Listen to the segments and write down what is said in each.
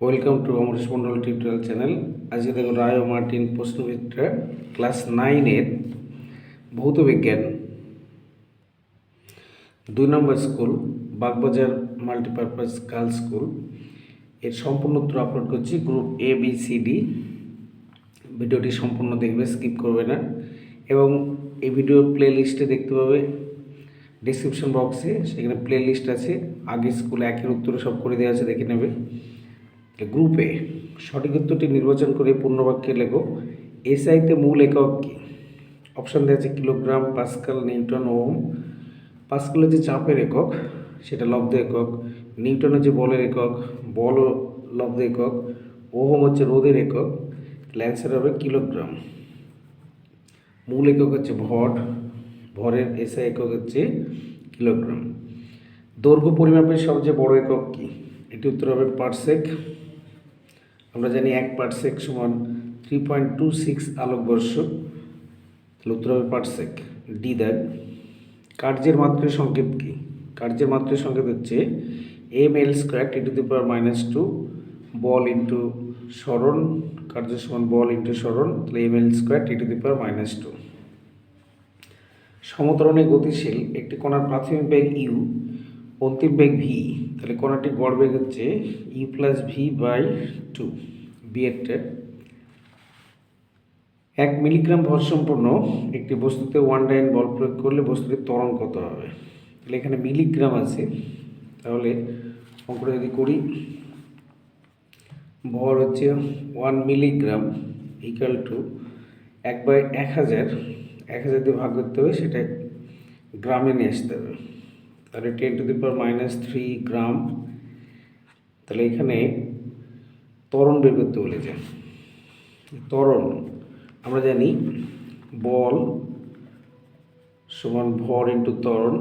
Welcome to Amaresh Mondal tutorial channel আজকে দেখুন রায় Martin প্রশ্নবিদটা class নাইনের ভৌত বিজ্ঞান। দুই নম্বর স্কুল বাগবাজার মাল্টিপারপাস গার্লস স্কুলের সম্পূর্ণ উত্তর আপলোড করছি group A B C D ভিডিওটি সম্পূর্ণ দেখবে স্কিপ করবে না। এবং এই ভিডিওর প্লে লিস্টে দেখতে পাবে ডিসক্রিপশন বক্সে সেখানে প্লে লিস্ট আছে। আগে স্কুলে একের উত্তরে সব করে দেওয়া আছে, দেখে নেবে। গ্রুপে সঠিক উত্তরটি নির্বাচন করে পূর্ণবাক্যে লেখো। এসআইতে মূল একক কী? অপশান দেওয়া আছে kilogram, pascal, newton ohm pascal যে চাপের একক, সেটা লব্ধ একক। নিউটনের যে বলের একক বল লব্ধ একক। ওহম হচ্ছে রোদের একক। তাহলে অ্যান্সার হবে কিলোগ্রাম। মূল একক হচ্ছে ভর, ভরের এসআই একক হচ্ছে কিলোগ্রাম। দৈর্ঘ্য পরিমাপের সবচেয়ে বড় একক কী? এটি উত্তর হবে পারসেক। আমরা জানি এক পারসেক সমান থ্রি পয়েন্ট টু সিক্স আলোকবর্ষ তাহলে উত্তর হবে পারসেক ডি দেখ। কার্যের মাত্রের সংকেত কী? কার্যের মাত্রের সংকেত হচ্ছে M L square T to the power minus two ball into সরণ। কার্য সমান বল ইন্টু সরণ, তাহলে M L square T to the power minus two সমতরণে গতিশীল একটি কণার প্রাথমিক বেগ ইউ অন্তিম বেগ ভি তাহলে কণাটির গড় বেগ হচ্ছে U plus V by two B এরটা এক মিলিগ্রাম ভর সম্পন্ন একটি বস্তুতে ওয়ান ডাইন বল প্রয়োগ করলে বস্তুটির ত্বরণ কত হবে? তাহলে এখানে মিলিগ্রাম আছে। তাহলে অঙ্কটা যদি করি, ভর হচ্ছে ওয়ান মিলিগ্রাম ইকাল টু এক বাই এক হাজার। এক হাজার দিয়ে ভাগ করতে হবে, সেটা গ্রামে নিয়ে আসতে হবে। তাহলে ten to the power minus three gram তাহলে এখানে ত্বরণ বের করতে বলেছে। ত্বরণ, আমরা জানি বল সমান ভর ইন্টু ত্বরণ।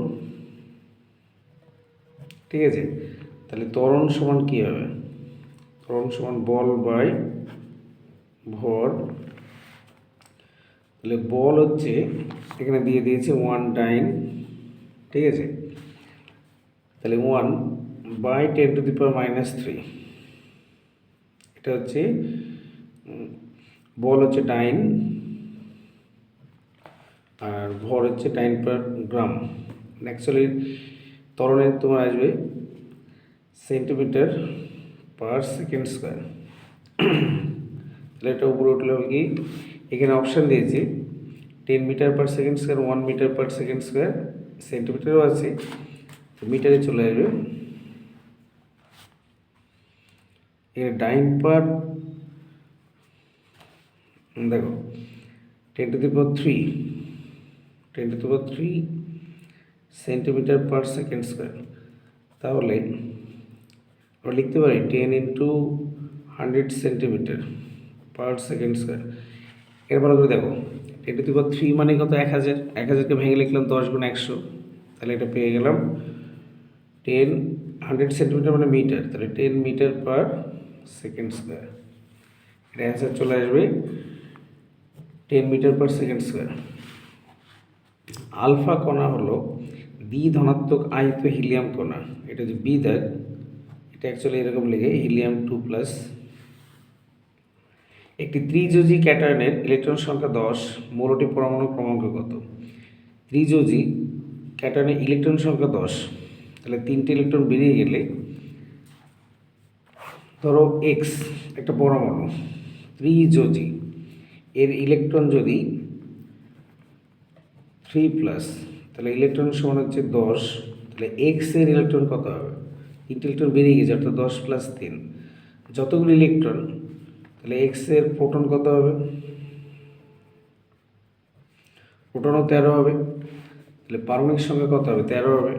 ঠিক আছে? তাহলে ত্বরণ সমান কী হবে? ত্বরণ সমান বল বাই ভর। তাহলে বল হচ্ছে এখানে দিয়ে দিয়েছে ওয়ান টাইম ঠিক আছে? তাহলে one by ten to the power minus three এটা হচ্ছে বল হচ্ছে টাইন আর ভর হচ্ছে টাইন পার গ্রাম অ্যাকচুয়ালি তরণের তোমার আসবে সেন্টিমিটার পার সেকেন্ড স্কোয়ার তাহলে এটা উপরে উঠলে কি? এখানে অপশান দিয়েছে ten metre per second square one metre per second square সেন্টিমিটারও আছে। মিটারে চলে আসবে। এর ডাইন পার দেখো ten to the three ten to the power three centimetre per second square তাহলে আমরা লিখতে পারি ten into hundred centimetre per second square এর ভালো করে দেখো টেন টু দি থ্রি মানে কত? এক হাজার। এক হাজারকে ভেঙে লিখলাম দশ গুণ একশো। তাহলে এটা পেয়ে গেলাম টেন হান্ড্রেড সেন্টিমিটার মানে মিটার তাহলে ten metre per second square এটা অ্যান্সার চলে আসবে ten metre per second square alpha কণা হলো দ্বি ধনাত্মক আয়িত হিলিয়াম কণা। এটা যে বি দাগ এটা অ্যাকচুয়ালি এরকম লিখে হিলিয়াম টু প্লাস একটি ত্রিযোজী ক্যাটায়নের ইলেকট্রন সংখ্যা দশ, মৌলটি পরমাণু ক্রমাঙ্ক কত? ত্রিযোজী ক্যাটায়নের ইলেকট্রন সংখ্যা দশ। তাহলে তিনটে ইলেকট্রন বেরিয়ে গেলে ধরো এক্স একটা পরমাণু ত্রিযোজী, এর ইলেকট্রন যদি থ্রি প্লাস তাহলে ইলেকট্রন সমান হচ্ছে দশ, তাহলে এক্সের ইলেকট্রন কত হবে? তিনটে ইলেকট্রন বেরিয়ে গেছে, অর্থাৎ দশ প্লাস তিন। যতগুলো ইলেকট্রন, তাহলে এক্সের প্রোটন কত হবে? প্রোটনও তেরো হবে, তাহলে পারমাণবিক সংখ্যা কত হবে? তেরো হবে।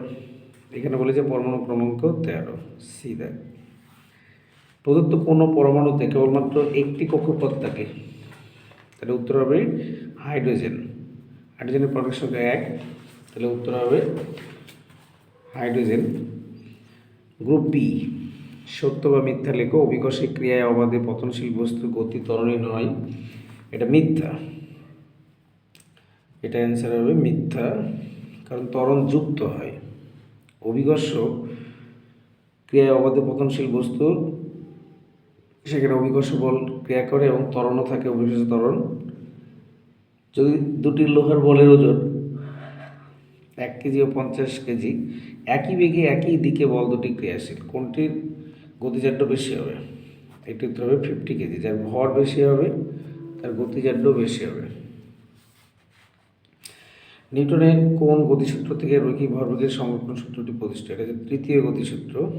এখানে বলেছে পরমাণু ক্রমাঙ্ক তেরো সি দেখ প্রদত্ত কোনো পরমাণুতে কেবলমাত্র একটি কক্ষপথ থাকে। তাহলে উত্তর হবে হাইড্রোজেন। হাইড্রোজেনের পরমাণু সংখ্যা এক, তাহলে উত্তর হবে হাইড্রোজেন। গ্রুপ বি সত্য বা মিথ্যা লেখো, অভিকর্ষে ক্রিয়ায় অবাধে পতনশীল বস্তুর গতি ত্বরণী নয়, এটা মিথ্যা। এটা অ্যান্সার হবে মিথ্যা, কারণ ত্বরণ যুক্ত হয়। অভিকর্ষ ক্রিয়ায় অবাধে পতনশীল বস্তুর সেখানে অভিকর্ষ বল ক্রিয়া করে এবং ত্বরণও থাকে অভিকর্ষ ত্বরণ। যদি দুটি লোহার বলের ওজন এক কেজি ও পঞ্চাশ কেজি, একই বেগে একই দিকে বল দুটি ক্রিয়াশীল। কোনটির গতিজাড্য বেশি হবে? এটি উত্তর হবে ফিফটি কেজি। যার ভর বেশি হবে, তার গতিজাড্য বেশি হবে। নিউটনের কোন গতিসূত্র থেকে রৈখিক ভরবেগের সংরক্ষণ সূত্রটি প্রতিষ্ঠা? এটা হচ্ছে তৃতীয় গতিসূত্র।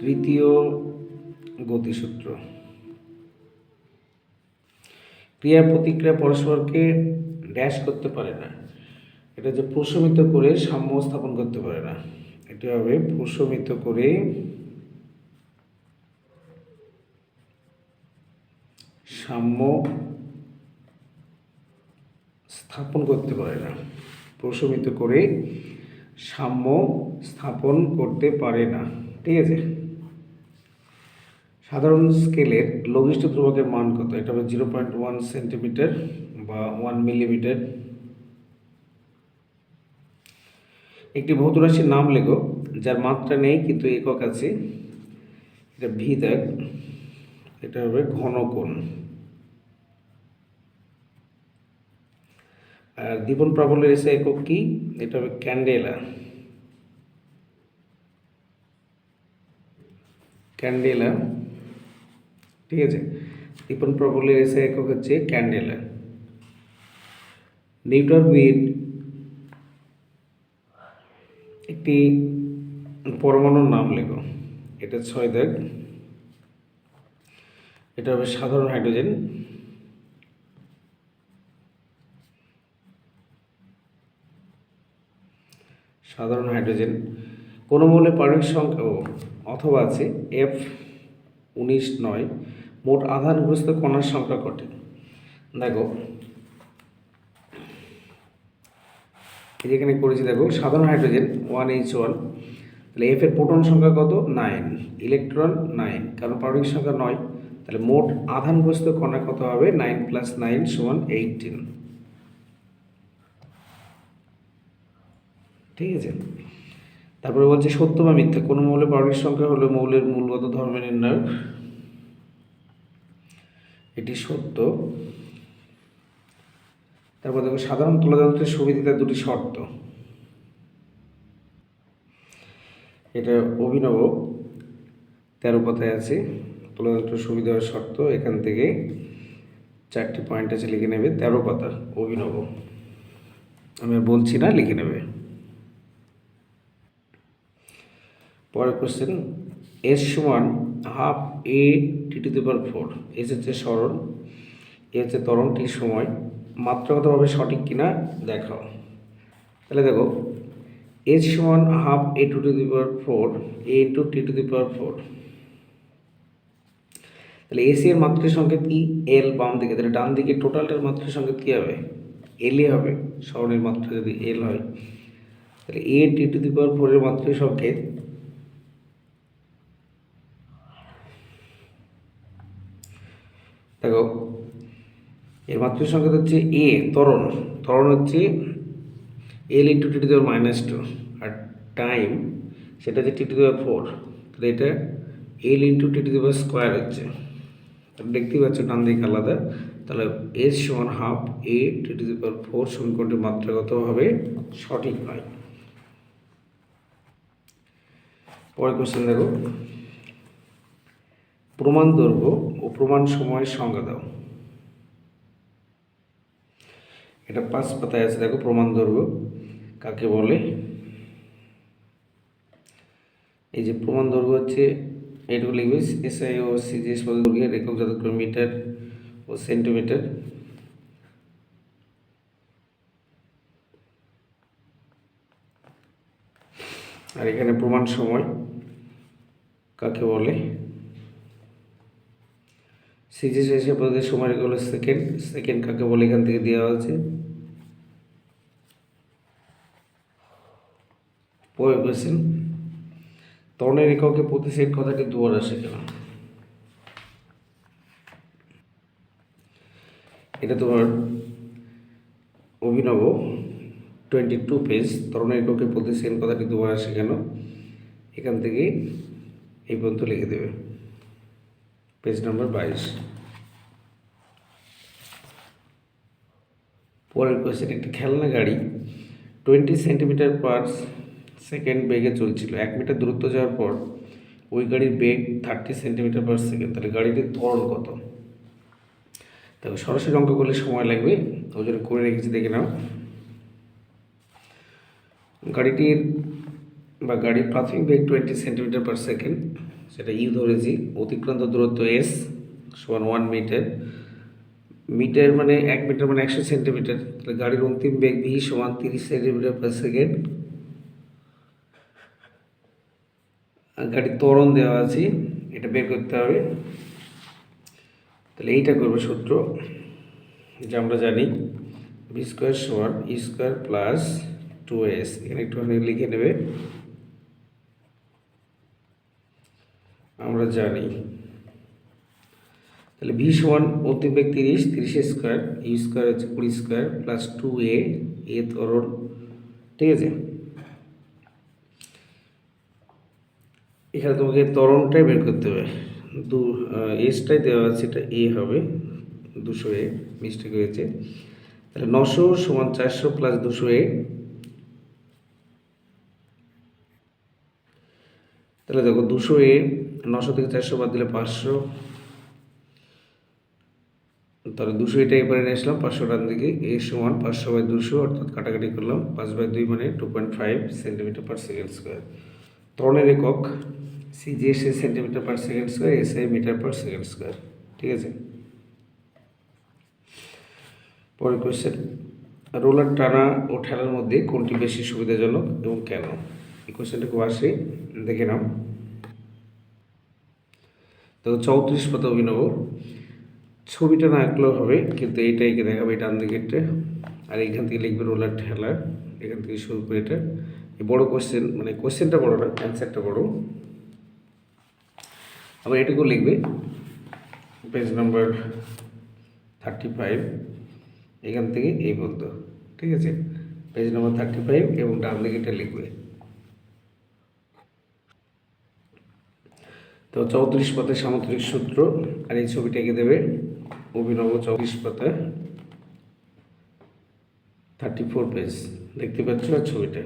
তৃতীয় গতিসূত্র। ক্রিয়া প্রতিক্রিয়া পরস্পরকে ড্যাশ করতে পারে না। এটা যে প্রশমিত করে সাম্য স্থাপন করতে পারে না। এটি হবে প্রশমিত করে সাম্য স্থাপন করতে পারে না। প্রশমিত করে সাম্য স্থাপন করতে পারে না। ঠিক আছে? সাধারণ স্কেলের লঘিষ্ঠ ধ্রুবকের মান কত? এটা হবে জিরো পয়েন্ট ওয়ান সেন্টিমিটার বা ওয়ান মিলিমিটার। একটি ভৌত রাশির নাম লেখো, যার মাত্রা নেই কিন্তু একক আছে। এটা ভি দেখ এটা হবে ঘনকোণ। আর দীপন প্রাবল্যের এসে একক কি? এটা হবে ক্যান্ডেলা। ক্যান্ডেলা। ঠিক আছে? দীপন প্রবলের এসে একক হচ্ছে ক্যান্ডেলা। নিউটন উইথ একটি পরমাণুর নাম লেখো। এটা ছয় দাগ। এটা হবে সাধারণ হাইড্রোজেন। সাধারণ হাইড্রোজেন। কোনো মৌলে পারমাণবিক সংখ্যা অথবা আছে, এফ উনিশ নয়, মোট আধানগ্রস্ত কণার সংখ্যা কটি। দেখো যেখানে করেছি, দেখো, সাধারণ হাইড্রোজেন ওয়ান এইচ ওয়ান, তাহলে এফ এর প্রোটন সংখ্যা কত? নাইন, ইলেকট্রন নাইন, কারণ পারমাণবিক সংখ্যা নয়, তাহলে মোট আধানগ্রস্ত কণা কত হবে? নাইন প্লাস নাইন সমান এইটিন। ঠিক আছে? তারপরে বলছে, সত্য বা মিথ্যা? কোনো মৌলের পারমাণবিক সংখ্যা হলো মৌলের মূলগত ধর্ম নির্ণায়ক এটি সত্য। তারপর দেখো, সাধারণ তুলাযন্ত্রের সুবিধিতে দুটি শর্ত। এটা অভিনব। তেরো পাতায় আছে তুলাযন্ত্রের সুবিধার শর্ত। এখান থেকে চারটি পয়েন্ট আছে, লিখে নেবে। তেরো পাতা, অভিনব। আমি বলছি না, লিখে নেবে। পরের কোশ্চেন এস সমান half A T to the four S হচ্ছে সরণ এ হচ্ছে ত্বরণ টি সময়। মাত্রাগতভাবে সঠিক কিনা দেখাও। তাহলে দেখো এস সমান half A to to the power four A into T to the power four তাহলে এসি এর মাত্রার সংকেত কি? এল বাম দিকে। তাহলে ডান দিকে টোটালটার মাত্রার সংকেত কী হবে? এলই হবে। সরণের মাত্রা যদি এল হয়, তাহলে এ টি টু দি পাওয়ার ফোরের মাত্রার সংকেত দেখো, এর মাত্রিক সংকেত হচ্ছে এ ত্বরণ। তরণ হচ্ছে L into T to the power minus two R time সেটা হচ্ছে টু দেওয়ার ফোর তাহলে এটা L into T to the power square হচ্ছে। দেখতেই পাচ্ছ ডান দিকে আলাদা। তাহলে এস সমান half A T to the power four সমীকরণটি মাত্রাগতভাবে সঠিক নয়। পরের কোশ্চেন দেখো। প্রমাণ দৈর্ঘ্য ও প্রমাণ সময়ের সংজ্ঞা দাও। এটা পাঁচ পাতায় আছে, দেখো, প্রমাণ দৈর্ঘ্য কাকে বলে? এই যে প্রমাণ দৈর্ঘ্য হচ্ছে এইটুকু লিখবে, এসআই ও সিজিএস দৈর্ঘ্যের একক যত মিটার ও সেন্টিমিটার। আর এখানে প্রমাণ সময়, কাকে বলে? সিজিএস এসে পদের সময় হলো সেকেন্ড সেকেন্ড কাকে বলে এখান থেকে দেওয়া আছে পরের কোয়েশ্চেন তরণের এককে প্রতি সেট কথাটি দুয়ার আসে কেন? এটা তোমার অভিনব টোয়েন্টি টু পেজ তরণের এককে প্রতি সেকেন্ড কথাটি দুবার আসে কেন? এখান থেকে এই পর্যন্ত লিখে দেবে। পেজ নাম্বার বাইশ। পরের কোয়েশ্চেন একটি খেলনা গাড়ি টোয়েন্টি সেন্টিমিটার পার সেকেন্ড বেগে চলছিল। এক মিটার দূরত্ব যাওয়ার পর, ওই গাড়ির বেগ থার্টি সেন্টিমিটার পার সেকেন্ড তাহলে গাড়িটির ত্বরণ কত? তবে সরাসরি অঙ্ক করলে সময় লাগবে। ওই জন্য করে রেখেছি, দেখে নাও। গাড়িটির বা গাড়ির প্রাথমিক বেগ টোয়েন্টি সেন্টিমিটার পার সেকেন্ড সেটা ইউ ধরেছি। অতিক্রান্ত দূরত্ব এস সমান ওয়ান মিটার মিটার মানে এক মিটার মানে একশো সেন্টিমিটার। তাহলে গাড়ির অন্তিম বেগ ভি সমান তিরিশ সেন্টিমিটার পার সেকেন্ড গাড়ির ত্বরণ দেওয়া আছে, এটা বের করতে হবে। তাহলে এইটা করব সূত্র, যে আমরা জানি। বি স্কোয়ার সমান E square plus two S এখানে একটুখানি লিখে নেবে। আমরা জানি তাহলে ভি সমান অন্তিম বেগ তিরিশ তিরিশ স্কোয়ার ইউ স্কোয়ার হচ্ছে কুড়ি square plus two A A তরল ঠিক আছে? এখানে তোমাকে তরণটাই বের করতে হবে। দু এসটাই দেওয়া আছে, এটা এ হবে, দুশো এ মিস্টেক হয়েছে। তাহলে নশো সমান চারশো প্লাস দুশো এ তাহলে দেখো দুশো এ নশো থেকে চারশো বাদ দিলে পাঁচশো তাহলে দুশো এটা এবারে নিয়ে আসলাম, পাঁচশো ডান দিকে, এ সমান পাঁচশো বাই দুশো, অর্থাৎ কাটাকাটি করলাম, পাঁচ বাই দুই মানে two point five centimetre per second square ত্রণের একক সিজিএসএ centimetre per second square SI metre per second square ঠিক আছে? পরের কোয়েশ্চেন রোলার টানা ও ঠেলার মধ্যে কোনটি বেশি সুবিধাজনক এবং কেন? এই কোয়েশ্চেনটা খুব আসে, দেখে নাও। তো চৌত্রিশ পাতা অভিনব। ছবিটা না আঁকলেও হবে, কিন্তু এইটা এঁকে দেখাবে, এই ডান দিকেরটা। আর এখান থেকে লিখবে রোলার ঠেলা এখান থেকে শুরু করে এটা। এই বড়ো কোশ্চেন মানে কোশ্চেনটা বড়ো না অ্যান্সারটা বড়ো। আবার এটুকু লিখবে পেজ নাম্বার থার্টি ফাইভ এখান থেকে এই পর্যন্ত, ঠিক আছে? পেজ নাম্বার থার্টি ফাইভ এবং ডান দিকে লিখবে। তো চৌত্রিশ পাতায় সামুদ্রিক সূত্র, আর এই ছবিটা এঁকে দেবে অভিনব চৌত্রিশ পাতা থার্টি ফোর পেজ দেখতে পাচ্ছ ছবিটা?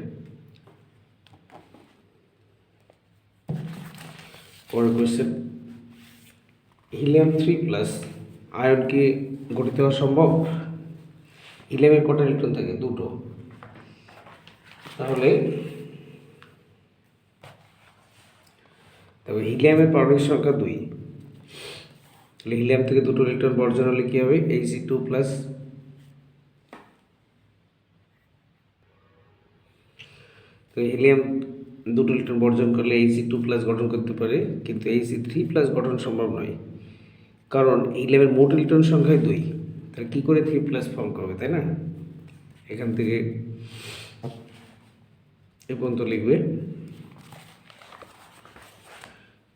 পরের question helium three plus ion কি গঠিত হওয়া সম্ভব? হিলিয়ামের কটা ইলেকট্রন থাকে, দুটো। তাহলে তবে হিলিয়ামের পারমাণবিক সংখ্যা দুই। তাহলে হিলিয়াম থেকে দুটো ইলেকট্রন বর্জন হলে কী হবে? এইচ টু প্লাস তো হিলিয়াম দুটো ইলেকট্রন বর্জন করলে এইচি টু প্লাস গঠন করতে পারে, কিন্তু এইচি থ্রি প্লাস গঠন সম্ভব নয়। কারণ হিলিয়ামের মোট ইলেকট্রন সংখ্যায় দুই। তাহলে কী করে থ্রি প্লাস ফর্ম করবে, তাই না? এখান থেকে এ পর্যন্ত লিখবে।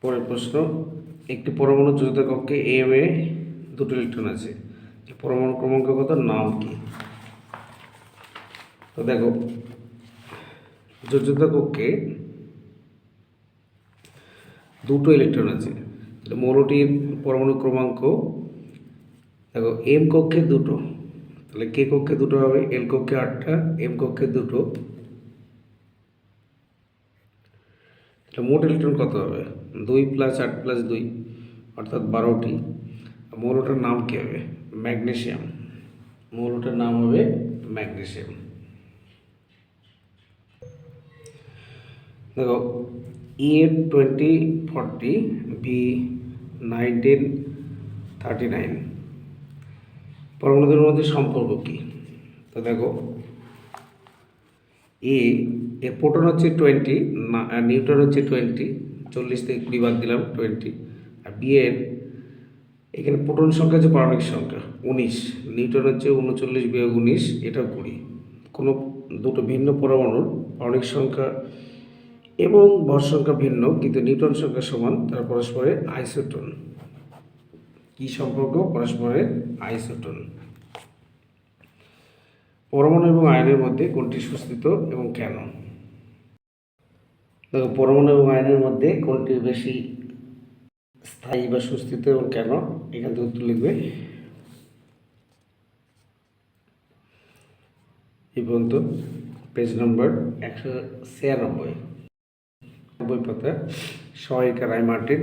পরের প্রশ্ন একটি পরমাণু যোজিত কক্ষে এম এ দুটো ইলেকট্রন আছে। পরমাণু ক্রমাঙ্ক কত নাম কি? তো দেখো যোজিত কক্ষে দুটো ইলেকট্রন আছে। মৌলটির পরমাণু ক্রমাঙ্ক, দেখো এম কক্ষে দুটো। তাহলে কে কক্ষে দুটো হবে এল কক্ষে আটটা এম কক্ষে দুটো। মোট ইলেকট্রন কত হবে? দুই প্লাস আট প্লাস দুই, অর্থাৎ বারোটি। মৌলটার নাম কী হবে? ম্যাগনেশিয়াম। মৌলটার নাম হবে ম্যাগনেশিয়াম। দেখো E twenty forty B nineteen thirty nine পরমাণুদের মধ্যে সম্পর্ক কী? তো দেখো এ প্রোটন হচ্ছে টোয়েন্টি নিউটন হচ্ছে টোয়েন্টি চল্লিশ থেকে কুড়ি বাদ দিলাম টোয়েন্টি আর বি এর, এখানে প্রোটন সংখ্যা হচ্ছে পারমাণবিক সংখ্যা, উনিশ। নিউটন হচ্ছে উনচল্লিশ বিয়োগ উনিশ, এটাও কুড়ি। কোনো দুটো ভিন্ন পরমাণুর পারমাণবিক সংখ্যা এবং ভর সংখ্যা ভিন্ন, কিন্তু নিউটন সংখ্যা সমান, তারা পরস্পরের আইসোটন। কি সম্পর্ক? পরস্পরের আইসোটন। পরমাণু এবং আয়নের মধ্যে কোনটি সুস্থিত এবং কেন? দেখো পরমাণু এবং আয়নের মধ্যে কোনটি বেশি স্থায়ী বা সুস্থিত এবং কেন? এখান থেকে উত্তর লিখবে। এই পর্যন্ত পেজ নম্বর একশো ছিয়ানব্বই। নব্বই পাতা সহায়িকা রায় মার্টিন।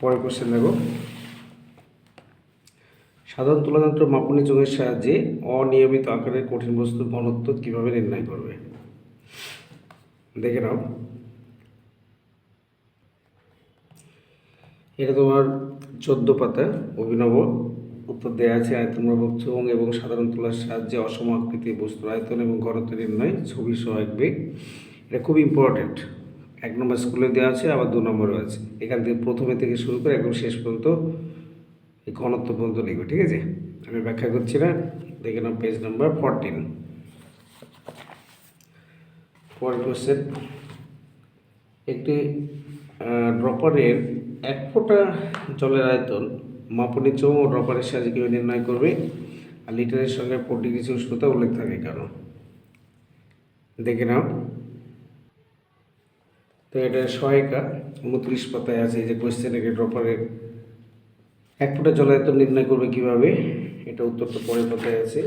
পরের কোশ্চেন দেখো। সাধারণ তুলাযন্ত্র মাপনী চোখের সাহায্যে অনিয়মিত আকারের কঠিন বস্তুর ঘনত্ব কীভাবে নির্ণয় করবে? দেখে নাও। এটা তোমার চোদ্দ পাতা, অভিনব। উত্তর দেওয়া আছে, আয়তন আয়তনপ্রভাব চোঙ এবং সাধারণ তুলার সাহায্যে অসম আকৃতি বস্তুর আয়তন এবং ঘনত্ব নির্ণয় ছবি সহায়ক বেগ। এটা খুব ইম্পর্ট্যান্ট এক নম্বর স্কুলে দেওয়া আছে, আবার দু নম্বরও আছে। এখান থেকে প্রথমে থেকে শুরু করে একদম শেষ পর্যন্ত এই ঘনত্ব পর্যন্ত লিখবে ঠিক আছে? আমি ব্যাখ্যা করছি না। দেখে নাও পেজ নাম্বার ফরটিন পরের কোশ্চেন একটি ড্রপারের এক ফোঁটা জলের আয়তন মাপনী চৌ ও ড্রপারের সাহায্যে কীভাবে নির্ণয় করবে? আর লিটারের সঙ্গে ফোর ডিগ্রি উষ্ণতা উল্লেখ থাকে কেন? দেখে নাও। তো এটা সহায়িকা, উনত্রিশ পাতায় আছে যে কোয়েশ্চেন ড্রপারের এক ফোঁটা জলের আয়তন নির্ণয় করবে কীভাবে? এটা উত্তর তো পরের পাতায় আছে।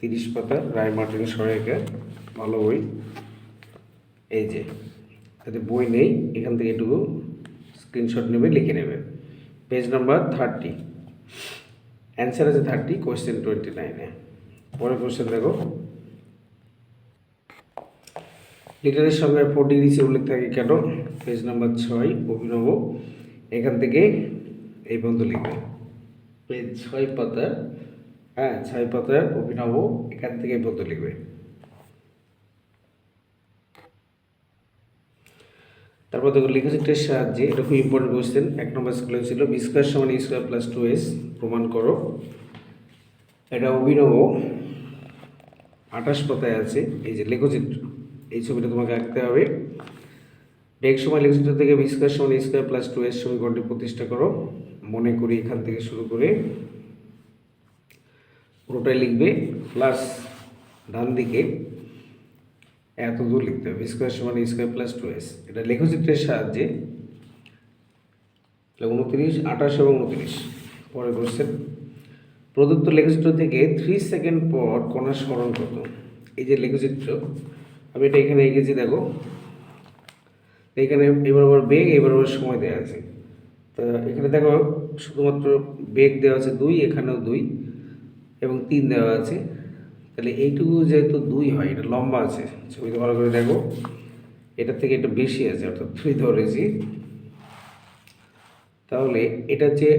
তিরিশ পাতা, রায় মার্টিন সহায়িকা ভালো বই। এই যে যাতে বই নেই, এখান থেকে এটুকু স্ক্রিনশট নেবে, লিখে নেবে। পেজ নাম্বার থার্টি অ্যান্সার আছে থার্টি কোয়েশ্চেন টোয়েন্টি নাইনে পরের কোয়েশ্চেন দেখো। লিটারের সঙ্গে ফোর ডিগ্রি সে উল্লেখ থাকে কেন? পেজ নাম্বার ছয়, অভিনব। এখান থেকে এই পর্যন্ত লিখবে। পেজ ছয় পাতা হ্যাঁ ছয় পাতার অভিনব এখান থেকে এই পর্যন্ত লিখবে। তারপর দেখো লিখোচিত্রের সাহায্যে। এটা খুব ইম্পর্টেন্ট কোয়েশ্চেন এক নম্বর স্কুলে ছিল বি স্কোয়ার সমান স্কোয়ার প্লাস টু এস প্রমাণ করো। এটা অভিনব। আঠাশ পাতায় আছে। এই যে লেখচিত্র এই ছবিটা তোমাকে আঁকতে হবে। বেগ সময় লেখচিত্র থেকে বি স্কোয়ার সমান স্কোয়ার প্লাস টু এস সমীকরণটি প্রতিষ্ঠা করো। মনে করি এখান থেকে শুরু করে পুরোটাই লিখবে প্লাস ডান দিকে এত দূর লিখতে হবে স্কোয়ার সমান স্কোয়ার প্লাস টু এস এটা লেখচিত্রের সাহায্যে উনত্রিশ, আঠাশ এবং উনত্রিশ। পরে কোশ্চেন প্রদত্ত লেখচিত্র থেকে থ্রি সেকেন্ড পর কণা স্মরণ কত? এই যে লেখচিত্র, আমি এটা এখানে এঁকেছি, দেখো। এখানে এবার আবার বেগ, এবার আবার সময় দেওয়া আছে। তা এখানে দেখো শুধুমাত্র বেগ দেওয়া আছে দুই, এখানেও দুই এবং তিন দেওয়া আছে। তাহলে এইটুকু যেহেতু দুই হয়, এটা লম্বা আছে ছবিতে ভালো করে দেখো। এটার থেকে এটা বেশি আছে, অর্থাৎ থ্রি ধরেছি। তাহলে এটা হচ্ছে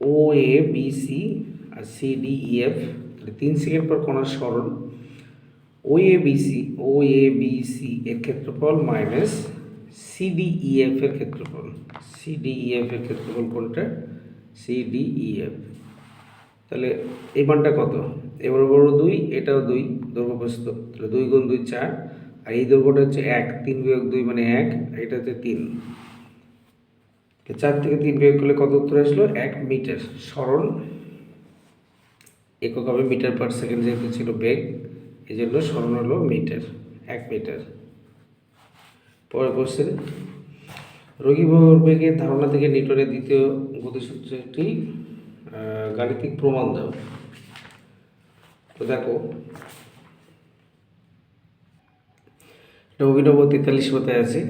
ও এ বি সি আর সি ডি ই এফ তাহলে তিন সেকেন্ড পর কোনার স্মরণ? O A B C O A B C এর ক্ষেত্রফল minus C D E F এর ক্ষেত্রফল। সি ডি ই এফ এর ক্ষেত্রফল কোনটা? সি ডি ই এফ তাহলে এই মানটা কত? এবার বড় দুই, এটাও দুই দৈর্ঘ্য তাহলে দুই গুণ দুই চার, আর এই দৈর্ঘ্যটা হচ্ছে এক, তিন বিয়োগ দুই মানে এক এটা হচ্ছে তিন। চার থেকে তিন বিয়োগ করলে কত উত্তর আসলো? এক মিটার। সরল একক হবে মিটার পার সেকেন্ড যেহেতু ছিল বেগ এই জন্য সরল হলো মিটার, এক মিটার। পরে কোশ্চেন রোগী বেগের ধারণা থেকে নিউটনের দ্বিতীয় গতিসূত্রটি আহ, গাণিতিক প্রমাণ দাও। তো দেখো এটা অভিনব তেতাল্লিশ পাতায় আছে।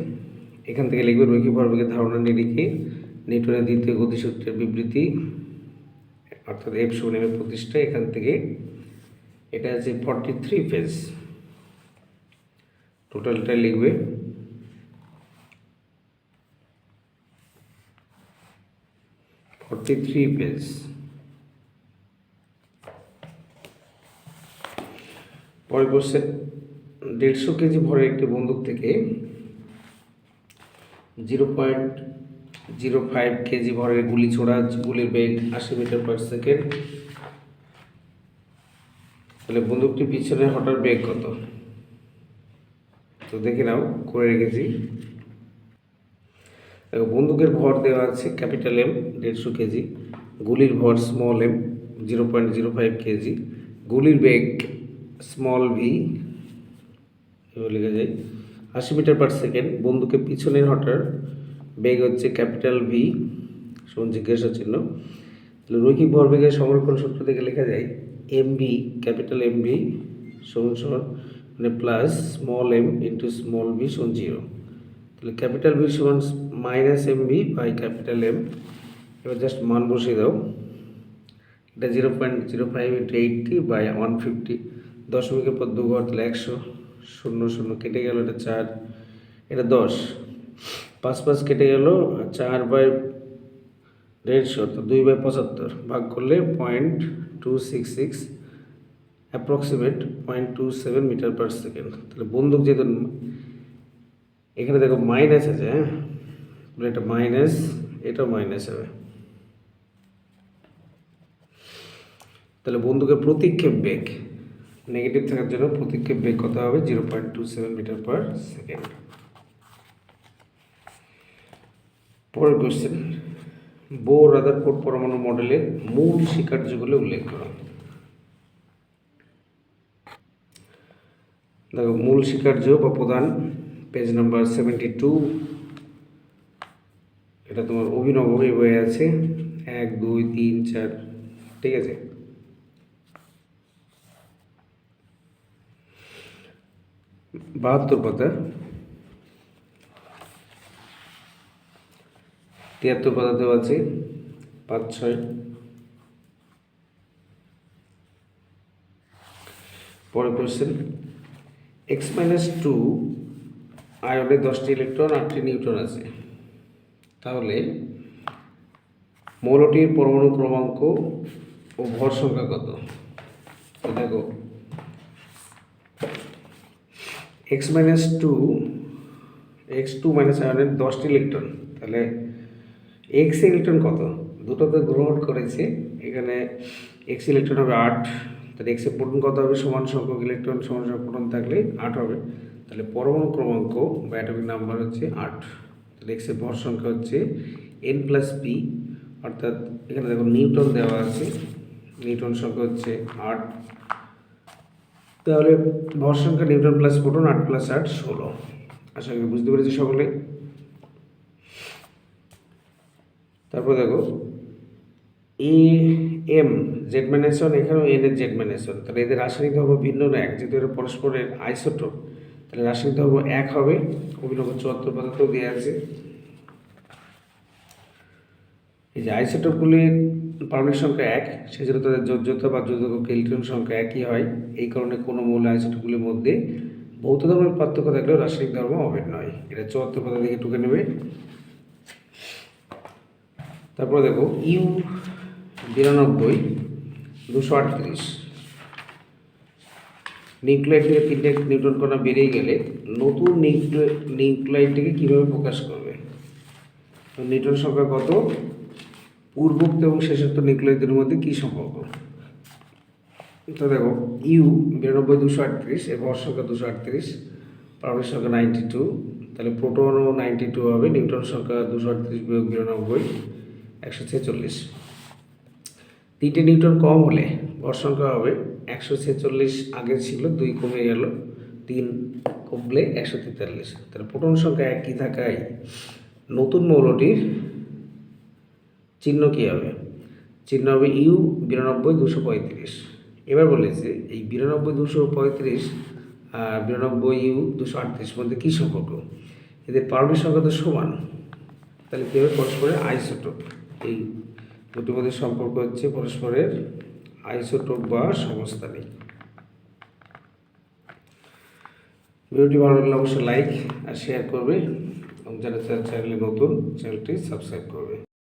এখান থেকে লিখবে রোগী ভরবেগের ধারণা নিরিখে নিউটনের দ্বিতীয় গতিসূত্রের বিবৃতি অর্থাৎ এফ এর প্রতিষ্ঠা এখান থেকে এটা আছে ফর্টি থ্রি পেজ টোটালটা লিখবে ফর্টি থ্রি পেজ পরে কোশ্চেন দেড়শো কেজি ভরের একটি বন্দুক থেকে zero point zero five KG ভরের গুলি ছোড়া গুলির বেগ আশি মিটার পার সেকেন্ড। তাহলে বন্দুকটি পিছনে হঠাৎ বেগ কত? তো দেখে নাও, করে রেখেছি। বন্দুকের ভর দেওয়া আছে ক্যাপিটাল এম দেড়শো কেজি। গুলির ভর small M zero point zero five KG. গুলির বেগ স্মল ভি লেখা যায় আশি মিটার পার সেকেন্ড বন্ধুকে পিছনের হটার বেগ হচ্ছে ক্যাপিটাল ভি সমান জিজ্ঞাসা চিহ্ন। তাহলে রৈখিক ভরবেগের সংরক্ষণ সূত্র থেকে লেখা যায় M B capital M B সমান সমান মানে plus small M into small B সমান জিরো তাহলে ক্যাপিটাল বি সমান minus M B by capital M. এবার জাস্ট মান বসিয়ে দাও। এটা zero point zero five into eighty by one fifty. দশমিকের পর দু ঘর তাহলে একশো। শূন্য শূন্য কেটে গেল, এটা চার। এটা দশ। পাঁচ পাঁচ কেটে গেল, চার বাই দেড়শো, তো দুই বাই পঁচাত্তর। ভাগ করলে point two six six, approximate point two seven metre per second. তাহলে বন্দুক যেহেতু, এখানে দেখো মাইনাস আছে হ্যাঁ? এটা মাইনাস এটাও মাইনাস হবে। তাহলে বন্দুকের প্রতিক্ষেপ বেগ নেগেটিভ থাকার জন্য প্রতিক্ষেপ বেগ কত হবে? Zero point two seven meter per second পরের কোশ্চেন বো রাদারফোর্ড পরমাণু মডেলের মূল স্বীকার্যগুলো উল্লেখ করো। দেখো, মূল স্বীকার্য বা প্রধান পেজ নাম্বার সেভেন্টি টু এটা তোমার অভিনব বইয়ে আছে। এক, দুই, তিন, চার, ঠিক আছে? বাহাত্তর পাতা। তিয়াত্তর পাতাতেও আছে। পাঁচ, ছয়। পরের কোশ্চেন এক্স মাইনাস টু আয়নে দশটি ইলেকট্রন আটটি নিউট্রন আছে। তাহলে মৌলটির পরমাণু ক্রমাঙ্ক ও ভর সংখ্যা কত? দেখো X minus two X two minus আয়নের দশটি ইলেকট্রন তাহলে এক্স ইলেকট্রন কত? দুটো তো গ্রহণ করেছে, এখানে এক্স ইলেকট্রন হবে আট, তাহলে এক্সের প্রোটন কত হবে? সমান সংখ্যক ইলেকট্রন সমান সংখ্যক প্রোটন থাকলে আট হবে, তাহলে পরমাণু ক্রমাঙ্ক বা অ্যাটমিক নাম্বার হচ্ছে আট। তাহলে এক্সের ভর সংখ্যা হচ্ছে এন প্লাস পি অর্থাৎ এখানে দেখো নিউটন দেওয়া আছে, নিউটন সংখ্যা হচ্ছে আট। তাহলে ভর সংখ্যা নিউটন প্লাস প্রোটন, আট প্লাস আট, ষোলো। আশা করি বুঝতে পেরেছি সকলে? তারপর দেখো A M Z minus one এখানেও এন এর জেড মাইনাস ওয়ান তাহলে এদের রাসায়নিক ধর্ম ভিন্ন না এক যেহেতু এরা পরস্পরের আইসোটোপ তাহলে রাসায়নিক ধর্ম এক হবে অভিনব চুয়াত্তর পদার্থ দেওয়া আছে। এই যে আইসোটোপগুলির পারমাণবিক সংখ্যা এক, সেজন্য তাদের যোজ্যতা বা যোজক ইলেকট্রন সংখ্যা একই হয়। এই কারণে কোনো মৌল আইসোটোপগুলির মধ্যে ভৌত ধর্মের পার্থক্য থাকলেও রাসায়নিক ধর্ম অভিন্ন নয়। এটা চুয়াত্তর পদার্থ থেকে টুকে নেবে। তারপরে দেখো, ইউ বিরানব্বই দুশো আটত্রিশ। নিউক্লিয়াইড থেকে তিনটে নিউটন কণা বেরিয়ে গেলে নতুন নিউক্লিয়াইডটিকে কীভাবে প্রকাশ করবে? তো নিউটন সংখ্যা কত? পূর্বোক্ত এবং শেষোক্ত নিউক্লিয়াইডের মধ্যে কী সম্পর্ক? তো দেখো ইউ বিরানব্বই দুশো আটত্রিশ ভর সংখ্যা দুশো আটত্রিশ, পারমাণবিক সংখ্যা নাইনটি টু তাহলে প্রোটনও নাইনটি টু হবে নিউটন সংখ্যা দুশো আটত্রিশ বিয়োগ বিরানব্বই, একশো ছেচল্লিশ। তিনটে নিউটন কম হলে ভর সংখ্যা হবে একশো ছেচল্লিশ আগে ছিল, দুই কমে গেল, তিন কমলে একশো তেতাল্লিশ। তাহলে প্রোটন সংখ্যা একই থাকায় নতুন মৌলটির চিহ্ন কী হবে? চিহ্ন হবে ইউ বিরানব্বই দুশো পঁয়ত্রিশ। এবার বলেছে এই বিরানব্বই দুশো পঁয়ত্রিশ বিরানব্বই ইউ দুশো আটত্রিশ মধ্যে কী সম্পর্ক এদের পারমাণবিক সংখ্যা তো সমান। তাহলে কী হবে? পরস্পরের আইসোটোপ। এই দুটির মধ্যে সম্পর্ক হচ্ছে পরস্পরের আইসোটোপ বা সমস্থানিক ভিডিওটি ভালো লাগলে অবশ্যই লাইক আর শেয়ার করবে এবং যারা চ্যানেলে নতুন চ্যানেলটি সাবস্ক্রাইব করবে।